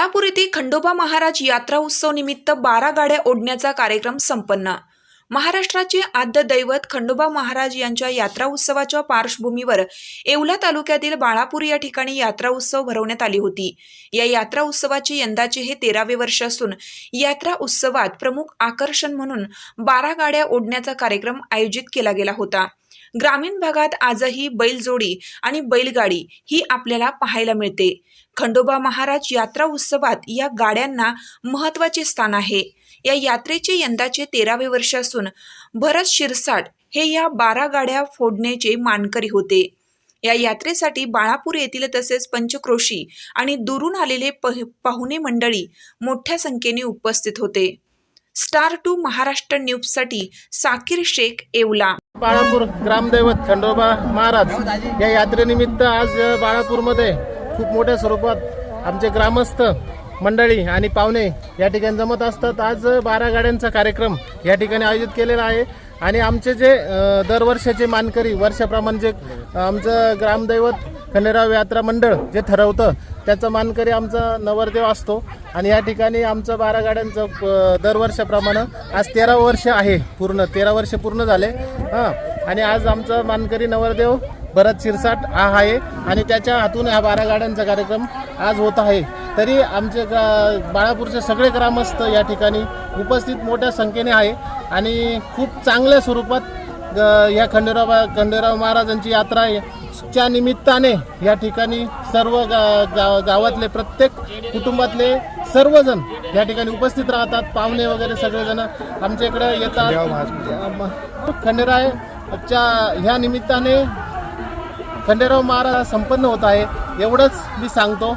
बाळापूर येथे खंडोबा महाराज यात्रा उत्सव निमित्त बारा गाड्या ओढण्याचा कार्यक्रम संपन्न. महाराष्ट्राचे आद्य दैवत खंडोबा महाराज यांच्या यात्रा उत्सवाच्या पार्श्वभूमीवर येवला तालुक्यातील बाळापूर या ठिकाणी यात्रा उत्सव भरवण्यात आली होती. या यात्रा उत्सवाचे यंदाचे हे तेरावे वर्ष असून यात्रा उत्सवात प्रमुख आकर्षण म्हणून बारा गाड्या ओढण्याचा कार्यक्रम आयोजित केला गेला होता. ग्रामीण भागात आजही बैलजोडी आणि बैलगाडी ही आपल्याला पाहायला मिळते. खंडोबा महाराज यात्रा उत्सवात या गाड्यांना महत्त्वाचे स्थान आहे. या यात्रेचे यंदाचे तेरावे वर्ष असून भरत शिरसाट हे या बारा गाड्या फोडण्याचे मानकरी होते. या यात्रेसाठी बाळापूर येथील तसेच पंचक्रोशी आणि दुरून आलेले पह- पाहुणे मंडळी मोठ्या संख्येने उपस्थित होते. स्टार टू महाराष्ट्र न्यूजसाठी साकीर शेख येवला. बाळापूर ग्रामदैवत खंडोबा महाराज या यात्रेनिमित्त आज बाळापूरमध्ये खूप मोठ्या स्वरूपात आमचे ग्रामस्थ मंडळी आणि पाहुणे या ठिकाणी जमत असतात. आज बारा गाड्यांचा कार्यक्रम या ठिकाणी आयोजित केलेला आहे. आणि आमचे जे दरवर्षाचे मानकरी वर्षाप्रमाणे जे आमचं ग्रामदैवत खंडेराव यात्रा मंडळ जे ठरवतं त्याचा मानकरी आमचा नवरदेव असतो. आणि या ठिकाणी आमचं बारा गाड्यांचं दरवर्षाप्रमाणे आज तेरा वर्ष आहे पूर्ण तेरा वर्ष पूर्ण झाले. हां आणि आज आमचा मानकरी नवरदेव भरत शिरसाट हा आहे. आणि त्याच्या हातून हा बारा गाड्यांचा कार्यक्रम आज होत आहे. तरी आमचे ग्रा बाळापूरचे सगळे ग्रामस्थ या ठिकाणी उपस्थित मोठ्या संख्येने आहे. आणि खूप चांगल्या स्वरूपात या खंडेराव खंडेराव महाराजांची यात्रा च्या निमित्ताने या ठिकाणी सर्व गा, गा, गावातले प्रत्येक कुटुंबातले सर्वजण या ठिकाणी उपस्थित राहतात. पाहुणे वगैरे सगळेजण आमच्या इकडे येतात. खंडेरायच्या ह्या निमित्ताने खंडेराव महाराज संपन्न होत आहे. एवढंच मी सांगतो.